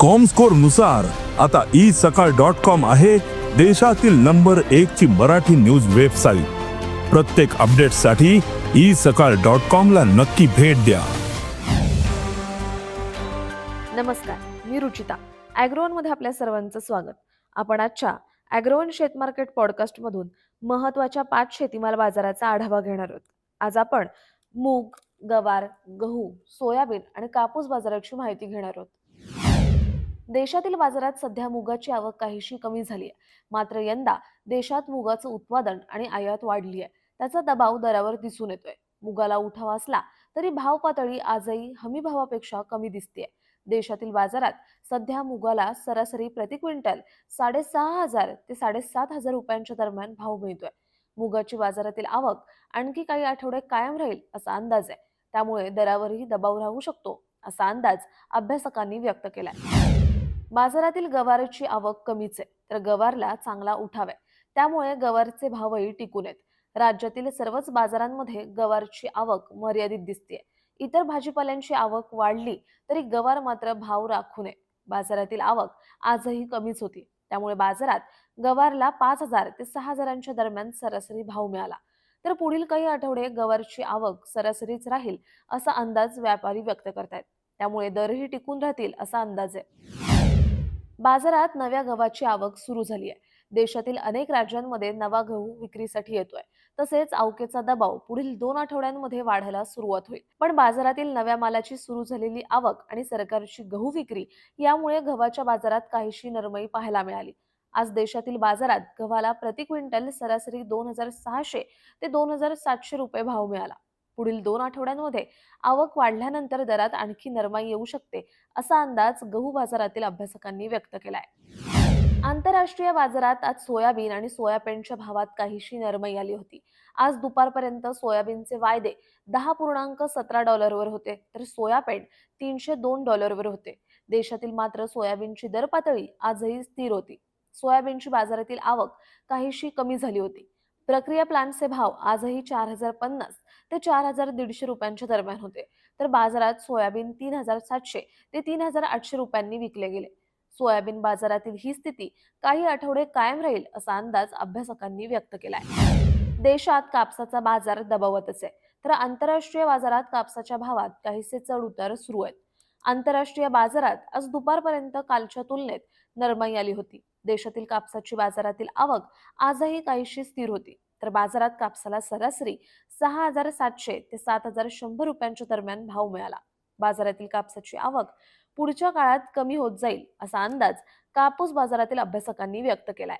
कॉमस्कोरनुसार आता ई सकाळ dot com आहे देशातील नंबर एक ची मराठी न्यूज वेबसाईट प्रत्येक अपडेटसाठी ई सकाळ डॉट कॉम ला नक्की भेट द्या. नमस्कार मी रुचिता ॲग्रोवनमध्ये आपल्या सर्वांचं स्वागत. आपण आजच्या ॲग्रोवन शेतमार्केट पॉडकास्टमधून महत्त्वाच्या पाच शेतीमाल बाजाराचा आढावा घेणार आहोत. आज आपण मूग गवार गहू सोयाबीन आणि कापूस बाजाराची माहिती घेणार आहोत. देशातील बाजारात सध्या मुगाची आवक काहीशी कमी झाली आहे. मात्र यंदा देशात मुगाचं उत्पादन आणि आयात वाढली आहे. त्याचा दबाव दरावर दिसून येतोय. मुगाला उठाव असला तरी भाव पातळी आजही हमी भावापेक्षा कमी दिसते देशातील बाजारात सध्या मुगाला सरासरी प्रति क्विंटल साडेसहा हजार ते साडेसात हजार रुपयांच्या दरम्यान भाव मिळतोय. मुगाची बाजारातील आवक आणखी काही आठवडे कायम राहील असा अंदाज आहे. त्यामुळे दरावरही दबाव राहू शकतो असा अंदाज अभ्यासकांनी व्यक्त केलाय. बाजारातील गवारची आवक कमीच आहे तर गवारला चांगला उठाव आहे. त्यामुळे गवारचे भावही टिकून आहेत. राज्यातील सर्वच बाजारांमध्ये गवारची आवक मर्यादित दिसते इतर भाजीपाल्यांची आवक वाढली तरी गवार मात्र भाव राखू नये. बाजारातील आवक आजही कमीच होती. त्यामुळे बाजारात गवारला पाच हजार ते सहा हजारांच्या दरम्यान सरासरी भाव मिळाला. तर पुढील काही आठवडे गवारची आवक सरासरीच राहील असा अंदाज व्यापारी व्यक्त करतायत. त्यामुळे दरही टिकून राहतील असा अंदाज आहे. बाजारात नव्या गव्हाची आवक सुरू झाली आहे देशातील अनेक राज्यांमध्ये नवा गहू विक्रीसाठी येतोय. तसेच अवकेचा दबाव पुढील दोन आठवड्यांमध्ये वाढायला सुरुवात होईल. पण बाजारातील नव्या मालाची सुरू झालेली आवक आणि सरकारची गहू विक्री यामुळे गव्हाच्या बाजारात काहीशी नरमई पाहायला मिळाली. आज देशातील बाजारात गव्हाला प्रति क्विंटल सरासरी दोन हजार सहाशे ते दोन हजार सातशे रुपये भाव मिळाला. पुढील दोन आठवड्यांमध्ये आवक वाढल्यानंतर दरात आणखी नरमाई येऊ शकते असा अंदाज गहू बाजारातील अभ्यासकांनी व्यक्त केलाय. आंतरराष्ट्रीय बाजारात आज सोयाबीन आणि सोयाबीनच्या भावात काहीशी नरमाई आली होती. आज दुपारपर्यंत सोयाबीनचे वायदे दहा पूर्णांक सतरा डॉलरवर होते तर सोयाबीन तीनशे दोन डॉलरवर होते. देशातील मात्र सोयाबीनची दर पातळी आजही स्थिर होती. सोयाबीनची बाजारातील आवक काहीशी कमी झाली होती. प्रक्रिया प्लांटचे भाव आजही चार हजार पन्नास ते चार हजार दीडशे रुपयांच्या दरम्यान होते. तर बाजारात सोयाबीन तीन हजार सातशे ते तीन हजार आठशे रुपयांनी विकले गेले. सोयाबीन बाजारातील ही स्थिती काही आठवडे कायम राहील असा अंदाज अभ्यासकांनी व्यक्त केलाय. देशात कापसाचा बाजार दबावतच आहे. तर आंतरराष्ट्रीय बाजारात कापसाच्या भावात काहीसे चढ उतार सुरू आहेत. आंतरराष्ट्रीय बाजारात आज दुपारपर्यंत कालच्या तुलनेत नरमाई आली होती. देशातील कापसाची बाजारातील आवक आजही काहीशी स्थिर होती. तर बाजारात कापसाला सरासरी सहा हजार सातशे ते सात हजार शंभर रुपयांच्या दरम्यान भाव मिळाला. बाजारातील कापसाची आवक पुढच्या काळात कमी होत जाईल असा अंदाज कापूस बाजारातील अभ्यासकांनी व्यक्त केलाय.